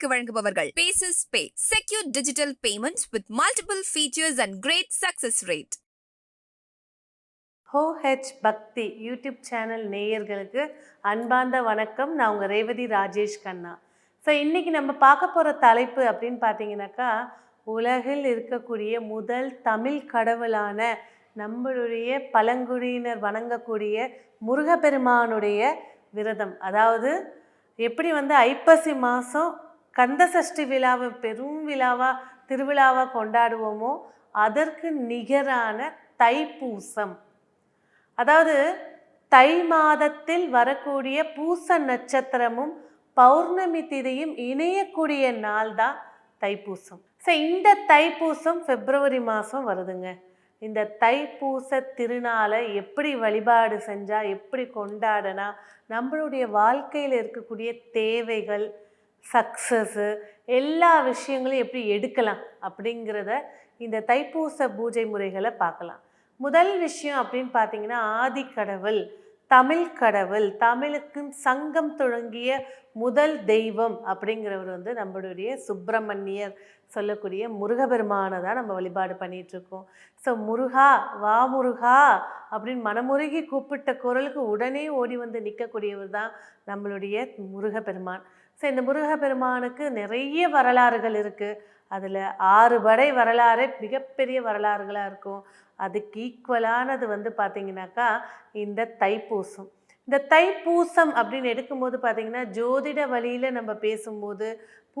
உங்களுக்கு வழங்குபவர்கள். Bases pay secure digital payments with multiple features and great success rate ஹோ H பக்தி YouTube channel நேயர்களுக்கு அன்பார்ந்த வணக்கம். நான் உங்கள் ரேவதி ராஜேஷ் கண்ணா. ஸோ இன்றைக்கி நம்ம பார்க்க போகிற தலைப்பு அப்படின்னு பார்த்தீங்கன்னாக்கா உலகில் இருக்கக்கூடிய முதல் தமிழ் கடவுளான நம்மளுடைய பழங்குடியினர் வணங்கக்கூடிய முருகப்பெருமானுடைய விரதம். அதாவது எப்படி வந்து ஐப்பசி மாதம் கந்த சஷ்டி விழாவை பெரும் விழாவாக திருவிழாவாக கொண்டாடுவோமோ அதற்கு நிகரான தைப்பூசம். அதாவது தை மாதத்தில் வரக்கூடிய பூச நட்சத்திரமும் பௌர்ணமி திதியும் இணையக்கூடிய நாள் தான் தைப்பூசம். ஸோ இந்த தைப்பூசம் பிப்ரவரி மாதம் வருதுங்க. இந்த தைப்பூச திருநாளை எப்படி வழிபாடு செஞ்சால் எப்படி கொண்டாடனா நம்மளுடைய வாழ்க்கையில் இருக்கக்கூடிய தேவைகள் சக்ஸஸ்ஸு எல்லா விஷயங்களையும் எப்படி எடுக்கலாம் அப்படிங்கிறத இந்த தைப்பூச பூஜை முறைகளை பார்க்கலாம். முதல் விஷயம் அப்படின்னு பார்த்தீங்கன்னா ஆதிக்கடவுள் தமிழ் கடவுள் தமிழுக்கு சங்கம் தொடங்கிய முதல் தெய்வம் அப்படிங்கிறவர் வந்து நம்மளுடைய சுப்பிரமணியர் சொல்லக்கூடிய முருகபெருமானை தான் நம்ம வழிபாடு பண்ணிகிட்ருக்கோம் ஸோ முருகா வா முருகா அப்படின்னு மனமுருகி கூப்பிட்ட குரலுக்கு உடனே ஓடி வந்து நிற்கக்கூடியவர் தான் நம்மளுடைய முருகப்பெருமான். ஸோ இந்த முருகப்பெருமானுக்கு நிறைய வரலாறுகள் இருக்குது அதில் ஆறு படை வரலாறு மிகப்பெரிய வரலாறுகளாக இருக்கும். அதுக்கு ஈக்குவலானது வந்து பார்த்திங்கனாக்கா இந்த தைப்பூசம். இந்த தைப்பூசம் அப்படின்னு எடுக்கும்போது பார்த்திங்கன்னா ஜோதிட வழியில் நம்ம பேசும்போது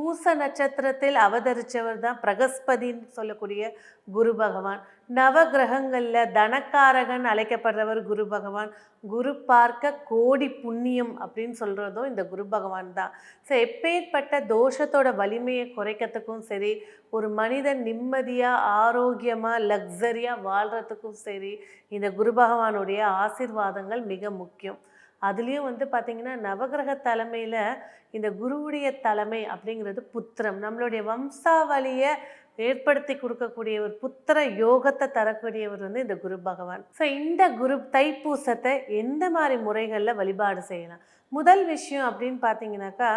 பூச நட்சத்திரத்தில் அவதரித்தவர் தான் பிரகஸ்பதின்னு சொல்லக்கூடிய குரு பகவான். நவ கிரகங்களில் தனக்காரகன் அழைக்கப்படுறவர் குரு பகவான். குரு பார்க்க கோடி புண்ணியம் அப்படின்னு சொல்கிறதும் இந்த குரு பகவான் தான். ஸோ எப்பேற்பட்ட தோஷத்தோட வலிமையை குறைக்கிறதுக்கும் சரி ஒரு மனிதன் நிம்மதியாக ஆரோக்கியமாக லக்ஸரியாக வாழ்கிறதுக்கும் சரி இந்த குரு பகவானுடைய ஆசிர்வாதங்கள் மிக முக்கியம். அதுலேயும் வந்து பார்த்திங்கன்னா நவகிரக தலைமையில் இந்த குருவுடைய தலைமை அப்படிங்கிறது புத்திரம். நம்மளுடைய வம்சாவளியை ஏற்படுத்தி கொடுக்கக்கூடிய ஒரு புத்திர யோகத்தை தரக்கூடியவர் வந்து இந்த குரு பகவான். ஸோ இந்த குரு தைப்பூசத்தை எந்த மாதிரி முறைகளில் வழிபாடு செய்யலாம்? முதல் விஷயம் அப்படின்னு பார்த்தீங்கன்னாக்கா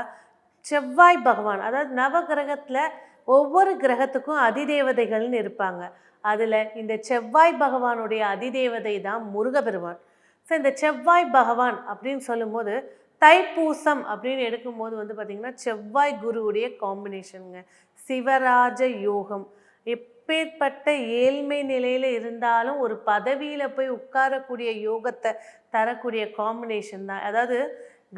செவ்வாய் பகவான் அதாவது நவகிரகத்தில் ஒவ்வொரு கிரகத்துக்கும் அதிதேவதைகள்னு இருப்பாங்க. அதில் இந்த செவ்வாய் பகவானுடைய அதிதேவதை தான் முருகபெருமான். ஸோ இந்த செவ்வாய் பகவான் அப்படின்னு சொல்லும்போது தைப்பூசம் அப்படின்னு எடுக்கும்போது வந்து பார்த்திங்கன்னா செவ்வாய் குருவுடைய காம்பினேஷனுங்க சிவராஜ யோகம். எப்பேற்பட்ட ஏழ்மை நிலையில் இருந்தாலும் ஒரு பதவியில் போய் உட்காரக்கூடிய யோகத்தை தரக்கூடிய காம்பினேஷன் தான். அதாவது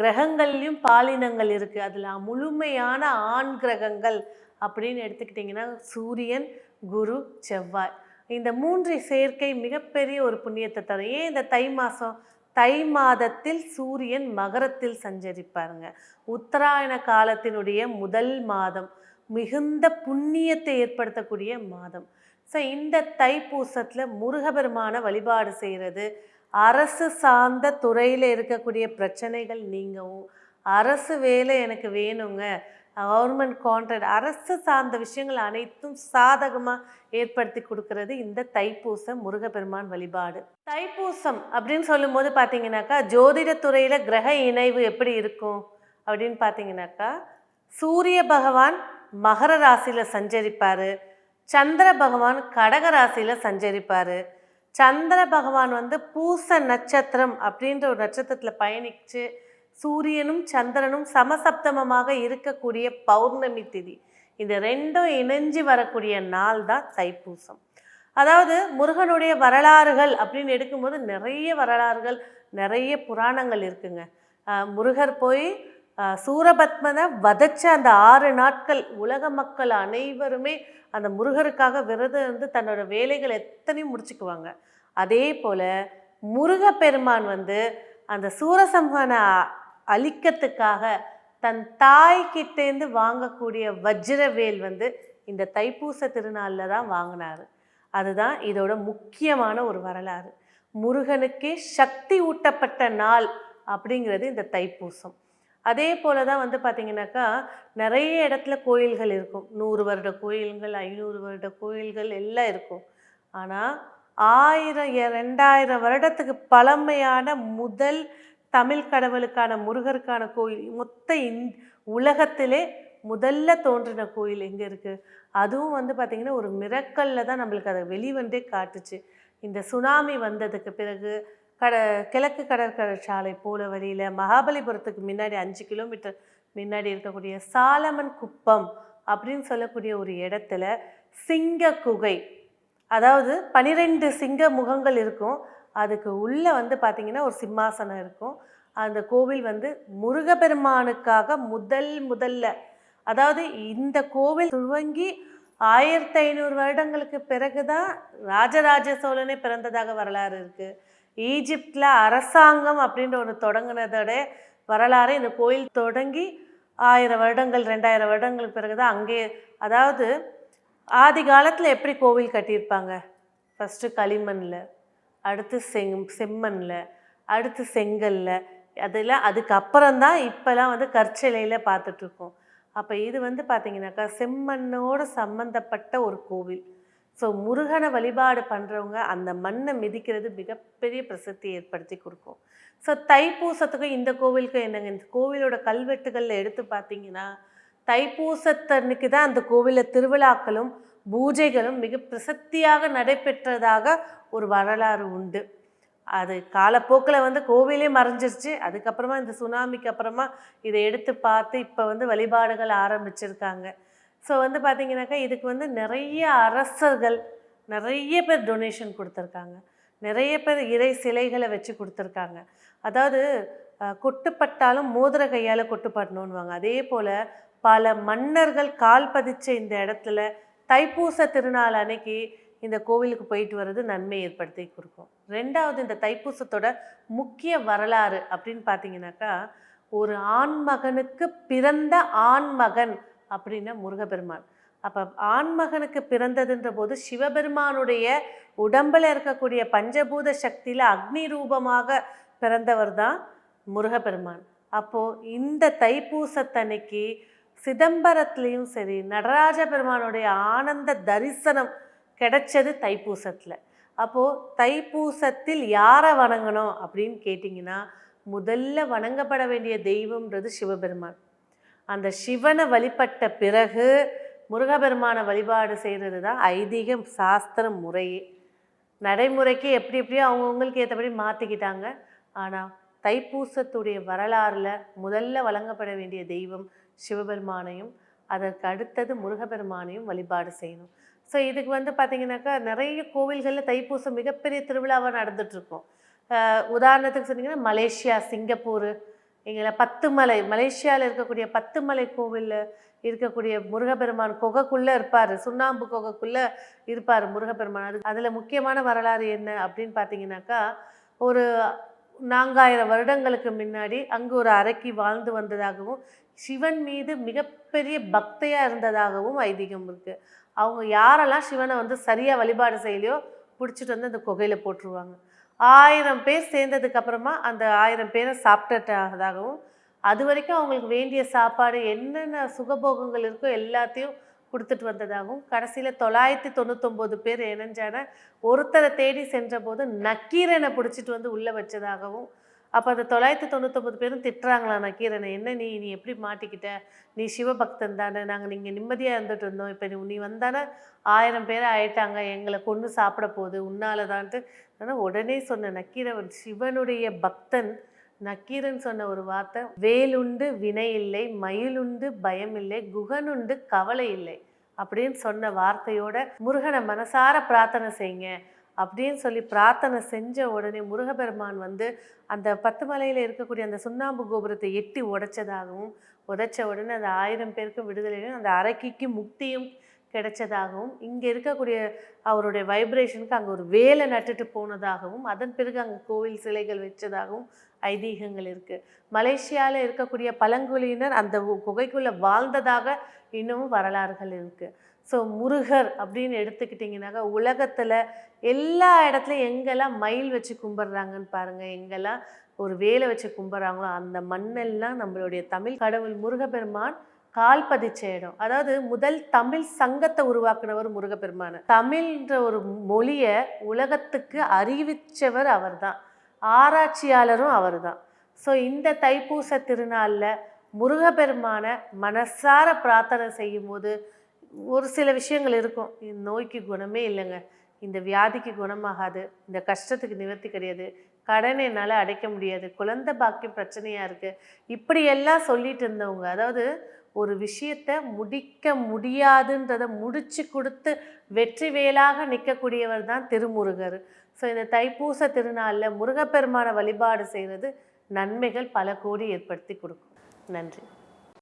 கிரகங்கள்லையும் பாலினங்கள் இருக்குது அதில் முழுமையான ஆண் கிரகங்கள் அப்படின்னு எடுத்துக்கிட்டிங்கன்னா சூரியன் குரு செவ்வாய். இந்த மூன்று சேர்க்கை மிகப்பெரிய ஒரு புண்ணியத்தை தரும். ஏன் இந்த தை மாதம் தை மாதத்தில் சூரியன் மகரத்தில் சஞ்சரிப்பாருங்க. உத்தராயண காலத்தினுடைய முதல் மாதம் மிகுந்த புண்ணியத்தை ஏற்படுத்தக்கூடிய மாதம். ஸோ இந்த தைப்பூசத்தில் முருகபெருமான வழிபாடு செய்கிறது அரசு சார்ந்த துறையில் இருக்கக்கூடிய பிரச்சனைகள் நீங்கவும் அரசு வேலை எனக்கு வேணுங்க கவர்மெண்ட் கான்ட்ராக்ட் அரசு சார்ந்த விஷயங்கள் அனைத்தும் சாதகமாக ஏற்படுத்தி கொடுக்கறது இந்த தைப்பூசம் முருகப்பெருமான் வழிபாடு. தைப்பூசம் அப்படின்னு சொல்லும்போது பார்த்தீங்கன்னாக்கா ஜோதிடத்துறையில் கிரக இணைவு எப்படி இருக்கும் அப்படின்னு பார்த்தீங்கன்னாக்கா சூரிய பகவான் மகர ராசியில் சஞ்சரிப்பார் சந்திர பகவான் கடக ராசியில் சஞ்சரிப்பார் சந்திர பகவான் வந்து பூச நட்சத்திரம் அப்படின்ற ஒரு நட்சத்திரத்தில் பயணித்து சூரியனும் சந்திரனும் சமசப்தமமாக இருக்கக்கூடிய பௌர்ணமி திதி. இந்த ரெண்டும் இணைஞ்சு வரக்கூடிய நாள் தான் தைப்பூசம். அதாவது முருகனுடைய வரலாறுகள் அப்படின்னு எடுக்கும்போது நிறைய வரலாறுகள் நிறைய புராணங்கள் இருக்குங்க. முருகர் போய் சூரபத்மனை வதச்ச அந்த ஆறு நாட்கள் உலக மக்கள் அனைவருமே அந்த முருகருக்காக விரதம் இருந்து தன்னோட வேலைகள் எத்தனையும் முடிச்சுக்குவாங்க. அதே போல் முருகப்பெருமான் வந்து அந்த சூரசம்ஹானை அழிக்கத்துக்காக தன் தாய்கிட்டேருந்து வாங்கக்கூடிய வஜ்ரவேல் வந்து இந்த தைப்பூச திருநாளில் தான் வாங்கினார். அதுதான் இதோட முக்கியமான ஒரு வரலாறு. முருகனுக்கே சக்தி ஊட்டப்பட்ட நாள் அப்படிங்கிறது இந்த தைப்பூசம். அதே போல தான் வந்து பார்த்திங்கனாக்கா நிறைய இடத்துல கோயில்கள் இருக்கும். நூறு வருட கோயில்கள் ஐநூறு வருட கோயில்கள் எல்லாம் இருக்கும். ஆனால் ஆயிரம் ரெண்டாயிரம் வருடத்துக்கு பழமையான முதல் தமிழ் கடவுளுக்கான முருகருக்கான கோயில் மொத்த இந் உலகத்திலே முதல்ல தோன்றின கோயில் எங்கே இருக்குது அதுவும் வந்து பார்த்திங்கன்னா ஒரு மிரக்கல்ல தான் நம்மளுக்கு அதை வெளிவந்தே காட்டுச்சு. இந்த சுனாமி வந்ததுக்கு பிறகு கட கிழக்கு கடற்கரை சாலை போல வழியில் மகாபலிபுரத்துக்கு முன்னாடி அஞ்சு கிலோமீட்டர் முன்னாடி இருக்கக்கூடிய சாலமன் குப்பம் அப்படின்னு சொல்லக்கூடிய ஒரு இடத்துல சிங்க குகை அதாவது பனிரெண்டு சிங்க முகங்கள் இருக்கும். அதுக்கு உள்ளே வந்து பார்த்திங்கன்னா ஒரு சிம்மாசனம் இருக்கும். அந்த கோவில் வந்து முருகப்பெருமானுக்காக முதல் முதல்ல அதாவது இந்த கோவில் துவங்கி ஆயிரத்தி ஐநூறு வருடங்களுக்கு பிறகுதான் ராஜராஜ சோழனே பிறந்ததாக வரலாறு இருக்குது ஈஜிப்டில் அரசாங்கம் அப்படின்ற ஒன்று தொடங்கினதோட வரலாறு இந்த கோயில் தொடங்கி ஆயிரம் வருடங்கள் ரெண்டாயிரம் வருடங்களுக்கு பிறகு தான் அங்கே அதாவது ஆதி காலத்தில் எப்படி கோவில் கட்டியிருப்பாங்க? ஃபஸ்ட்டு களிமண்ணில் அடுத்து செங் செம்மண்ணில் அடுத்து செங்கல்ல அதெல்லாம் அதுக்கப்புறம் தான் இப்போலாம் வந்து கற்சிலையில் பார்த்துட்ருக்கோம். அப்போ இது வந்து பார்த்திங்கனாக்கா செம்மண்ணோடு சம்மந்தப்பட்ட ஒரு கோவில். ஸோ முருகனை வழிபாடு பண்ணுறவங்க அந்த மண்ணை மிதிக்கிறது மிகப்பெரிய பிரசித்தி ஏற்படுத்தி கொடுக்கும். ஸோ தைப்பூசத்துக்கும் இந்த கோவிலுக்கும் என்னங்க? இந்த கோவிலோட கல்வெட்டுகளில் எடுத்து பார்த்தீங்கன்னா தைப்பூசத்தன்னைக்கு தான் அந்த கோவிலில் திருவிழாக்களும் பூஜைகளும் மிக பிரசித்தியாக நடைபெற்றதாக ஒரு வரலாறு உண்டு. அது காலப்போக்கில் வந்து கோவிலே மறைஞ்சிருச்சு. அதுக்கப்புறமா இந்த சுனாமிக்கு அப்புறமா இதை எடுத்து பார்த்து இப்போ வந்து வழிபாடுகள் ஆரம்பிச்சிருக்காங்க. ஸோ வந்து பார்த்தீங்கன்னாக்கா இதுக்கு வந்து நிறைய அரசர்கள் நிறைய பேர் டொனேஷன் கொடுத்துருக்காங்க. நிறைய பேர் இறை சிலைகளை வச்சு கொடுத்துருக்காங்க. அதாவது கொட்டுப்பட்டாலும் மோதிர கையால் கொட்டுப்படணுன்னுவாங்க அதே போல் பல மன்னர்கள் கால் பதிச்ச இந்த இடத்துல தைப்பூச திருநாள் அன்னைக்கு இந்த கோவிலுக்கு போயிட்டு வர்றது நன்மை ஏற்படுத்தி கொடுக்கும். ரெண்டாவது இந்த தைப்பூசத்தோட முக்கிய வரலாறு அப்படின்னு பார்த்தீங்கன்னாக்கா ஒரு ஆண்மகனுக்கு பிறந்த ஆண்மகன் அப்படின்னா முருகப்பெருமான். அப்போ ஆண்மகனுக்கு பிறந்ததுன்ற போது சிவபெருமானுடைய உடம்பில் இருக்கக்கூடிய பஞ்சபூத சக்தியில் அக்னி ரூபமாக பிறந்தவர் தான் முருகப்பெருமான். அப்போது இந்த தைப்பூசத்தன்னைக்கு சிதம்பரத்துலேயும் சரி நடராஜ பெருமானுடைய ஆனந்த தரிசனம் கிடைச்சது தைப்பூசத்தில். அப்போது தைப்பூசத்தில் யாரை வணங்கணும் அப்படின்னு கேட்டிங்கன்னா முதல்ல வணங்கப்பட வேண்டிய தெய்வம்ன்றது சிவபெருமான். அந்த சிவனை வழிபட்ட பிறகு முருகபெருமானை வழிபாடு செய்கிறது தான் ஐதீகம் சாஸ்திர முறையே. நடைமுறைக்கு எப்படி எப்படியோ அவங்கவுங்களுக்கு ஏற்றபடி மாற்றிக்கிட்டாங்க ஆனால் தைப்பூசத்துடைய வரலாறில் முதல்ல வழங்கப்பட வேண்டிய தெய்வம் சிவபெருமானையும் அதற்கு அடுத்தது முருகபெருமானையும் வழிபாடு செய்யணும். ஸோ இதுக்கு வந்து பார்த்திங்கனாக்கா நிறைய கோவில்களில் தைப்பூசம் மிகப்பெரிய திருவிழாவாக நடந்துகிட்ருக்கும் உதாரணத்துக்கு சொன்னீங்கன்னா மலேசியா சிங்கப்பூர் எங்களை பத்துமலை மலேசியாவில் இருக்கக்கூடிய பத்துமலை கோவிலில் இருக்கக்கூடிய முருகப்பெருமான் குகைக்குள்ளே இருப்பார். சுண்ணாம்பு குகைக்குள்ளே இருப்பார் முருகப்பெருமான். அது அதில் முக்கியமான வரலாறு என்ன அப்படின்னு பார்த்தீங்கன்னாக்கா ஒரு நான்காயிரம் வருடங்களுக்கு முன்னாடி அங்கு ஒரு அரைக்கி வாழ்ந்து வந்ததாகவும் சிவன் மீது மிகப்பெரிய பக்தையாக இருந்ததாகவும் ஐதீகம் இருக்குது அவங்க யாரெல்லாம் சிவனை வந்து சரியாக வழிபாடு செய்யலையோ பிடிச்சிட்டு வந்து அந்த குகையில் போட்டுருவாங்க. ஆயிரம் பேர் சேர்ந்ததுக்கு அப்புறமா அந்த ஆயிரம் பேரை சாப்பிட்டதாகவும் அது வரைக்கும் அவங்களுக்கு வேண்டிய சாப்பாடு என்னென்ன சுகபோகங்கள் இருக்கோ எல்லாத்தையும் கொடுத்துட்டு வந்ததாகவும் கடைசியில் தொள்ளாயிரத்தி தொண்ணூத்தொம்பது பேர் இணைஞ்சான ஒருத்தரை தேடி சென்றபோது நக்கீரனை பிடிச்சிட்டு வந்து உள்ளே வச்சதாகவும் அப்போ அந்த தொள்ளாயிரத்தி தொண்ணூத்தொம்பது பேரும் திட்டுறாங்களா நக்கீரனை என்ன நீ நீ எப்படி மாட்டிக்கிட்ட? நீ சிவபக்தன் தானே நாங்கள் நீங்கள் நிம்மதியாக இருந்துட்டு இருந்தோம். இப்போ நீ நீ வந்தானே ஆயிரம் பேர் ஆயிட்டாங்க எங்களை கொன்று சாப்பிட போகுது உன்னால தான்ட்டு ஆனால் உடனே சொன்ன நக்கீரன் சிவனுடைய பக்தன். நக்கீரன் சொன்ன ஒரு வார்த்தை வேலுண்டு வினை இல்லை மயிலுண்டு பயம் இல்லை குகனுண்டு கவலை இல்லை. அப்படின்னு சொன்ன வார்த்தையோட முருகனை மனசார பிரார்த்தனை செய்யுங்க. அப்படின்னு சொல்லி பிரார்த்தனை செஞ்ச உடனே முருகபெருமான் வந்து அந்த பத்து மலையில் இருக்கக்கூடிய அந்த சுண்ணாம்பு கோபுரத்தை எட்டி உடைச்சதாகவும் உடைச்ச உடனே அந்த ஆயிரம் பேருக்கும் விடுதலையும் அந்த அரக்கிக்கு முக்தியும் கிடைச்சதாகவும் இங்கே இருக்கக்கூடிய அவருடைய வைப்ரேஷனுக்கு அங்கே ஒரு வேலை நட்டுட்டு போனதாகவும் அதன் பிறகு அங்கே கோவில் சிலைகள் வச்சதாகவும் ஐதீகங்கள் இருக்குது மலேசியாவில் இருக்கக்கூடிய பழங்குடியினர் அந்த குகைக்குள்ளே வாழ்ந்ததாக இன்னமும் வரலாறுகள் இருக்குது ஸோ முருகர் அப்படின்னு எடுத்துக்கிட்டிங்கனாக்கா உலகத்தில் எல்லா இடத்துலையும் எங்கெல்லாம் மயில் வச்சு கும்பிட்றாங்கன்னு பாருங்கள் எங்கெல்லாம் ஒரு வேலை வச்சு கும்பிட்றாங்களோ அந்த மண்ணெல்லாம் நம்மளுடைய தமிழ் கடவுள் முருகப்பெருமான் கால் பதிச்ச இடம். அதாவது முதல் தமிழ் சங்கத்தை உருவாக்குனவர் முருகப்பெருமான. தமிழ்ன்ற ஒரு மொழியை உலகத்துக்கு அறிவித்தவர் அவர் தான் ஆராய்ச்சியாளரும் அவர்தான். ஸோ இந்த தைப்பூச திருநாளில் முருகப்பெருமான மனசார பிரார்த்தனை செய்யும்போது ஒரு சில விஷயங்கள் இருக்கும். இந்த நோய்க்கு குணமே இல்லைங்க. இந்த வியாதிக்கு குணமாகாது. இந்த கஷ்டத்துக்கு நிவர்த்தி கிடையாது. கடனை என்னால் அடைக்க முடியாது. குழந்தை பாக்கியம் பிரச்சனையாக இருக்குது இப்படியெல்லாம் சொல்லிட்டு இருந்தவங்க அதாவது ஒரு விஷயத்த முடிக்க முடியாதுன்றதை முடிச்சு கொடுத்து வெற்றி வேலாக நிற்கக்கூடியவர் தான் திருமுருகர். ஸோ இந்த தைப்பூச திருநாளில் முருகப்பெருமான வழிபாடு செய்கிறது நன்மைகள் பல கோடி ஏற்படுத்தி கொடுக்கும். நன்றி.